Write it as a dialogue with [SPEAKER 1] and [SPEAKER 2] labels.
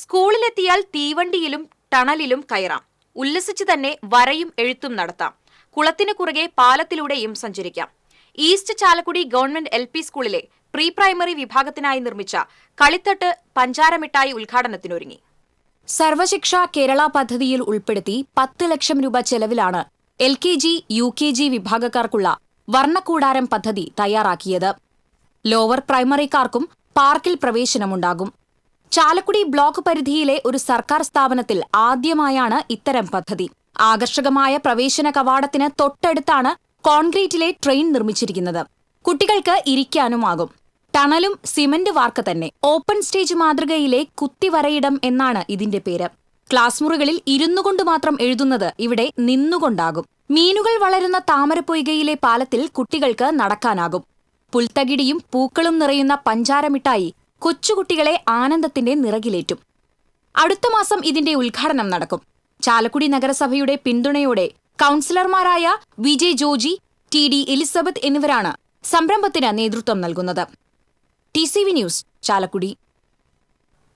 [SPEAKER 1] സ്കൂളിലെത്തിയാൽ തീവണ്ടിയിലും ടണലിലും കയറാം. ഉല്ലസിച്ച് തന്നെ വരയും എഴുത്തും നടത്താം. കുളത്തിനു കുറുകെ പാലത്തിലൂടെയും സഞ്ചരിക്കാം. East Chalakudy government L P സ്കൂളിലെ പ്രീ പ്രൈമറി വിഭാഗത്തിനായി നിർമ്മിച്ച കളിത്തട്ട് പഞ്ചാരമിഠായി ഉദ്ഘാടനത്തിനൊരുങ്ങി. സർവശിക്ഷ കേരള പദ്ധതിയിൽ ഉൾപ്പെടുത്തി പത്ത് ലക്ഷം രൂപ ചെലവിലാണ് L K G U K G വിഭാഗക്കാർക്കുള്ള വർണക്കൂടാരം പദ്ധതി തയ്യാറാക്കിയത്. ലോവർ പ്രൈമറിക്കാർക്കും പാർക്കിൽ പ്രവേശനമുണ്ടാകും. ചാലക്കുടി ബ്ലോക്ക് പരിധിയിലെ ഒരു സർക്കാർ സ്ഥാപനത്തിൽ ആദ്യമായാണ് ഇത്തരം പദ്ധതി. ആകർഷകമായ പ്രവേശന കവാടത്തിന് തൊട്ടടുത്താണ് കോൺക്രീറ്റിലെ ട്രെയിൻ നിർമ്മിച്ചിരിക്കുന്നത്. കുട്ടികൾക്ക് ഇരിക്കാനുമാകും. ടണലും സിമന്റ് വാർക്ക തന്നെ. ഓപ്പൺ സ്റ്റേജ് മാതൃകയിലെ കുത്തിവരയിടം എന്നാണ് ഇതിന്റെ പേര്. ക്ലാസ് മുറികളിൽ ഇരുന്നുകൊണ്ട് മാത്രം എഴുതുന്നത് ഇവിടെ നിന്നുകൊണ്ടാകും. മീനുകൾ വളരുന്ന താമരപ്പൊയ്കയിലെ പാലത്തിൽ കുട്ടികൾക്ക് നടക്കാനാകും. പുൽത്തകിടിയും പൂക്കളും നിറയുന്ന പഞ്ചാരമിഠായി കൊച്ചുകുട്ടികളെ ആനന്ദത്തിന്റെ നിറകിലേറ്റും. അടുത്ത മാസം ഇതിന്റെ ഉദ്ഘാടനം നടക്കും. ചാലക്കുടി നഗരസഭയുടെ പിന്തുണയോടെ കൗൺസിലർമാരായ Vijay Joji T D Elizabeth എന്നിവരാണ് സംരംഭത്തിന് നേതൃത്വം നൽകുന്നത്. T C V news Chalakudy.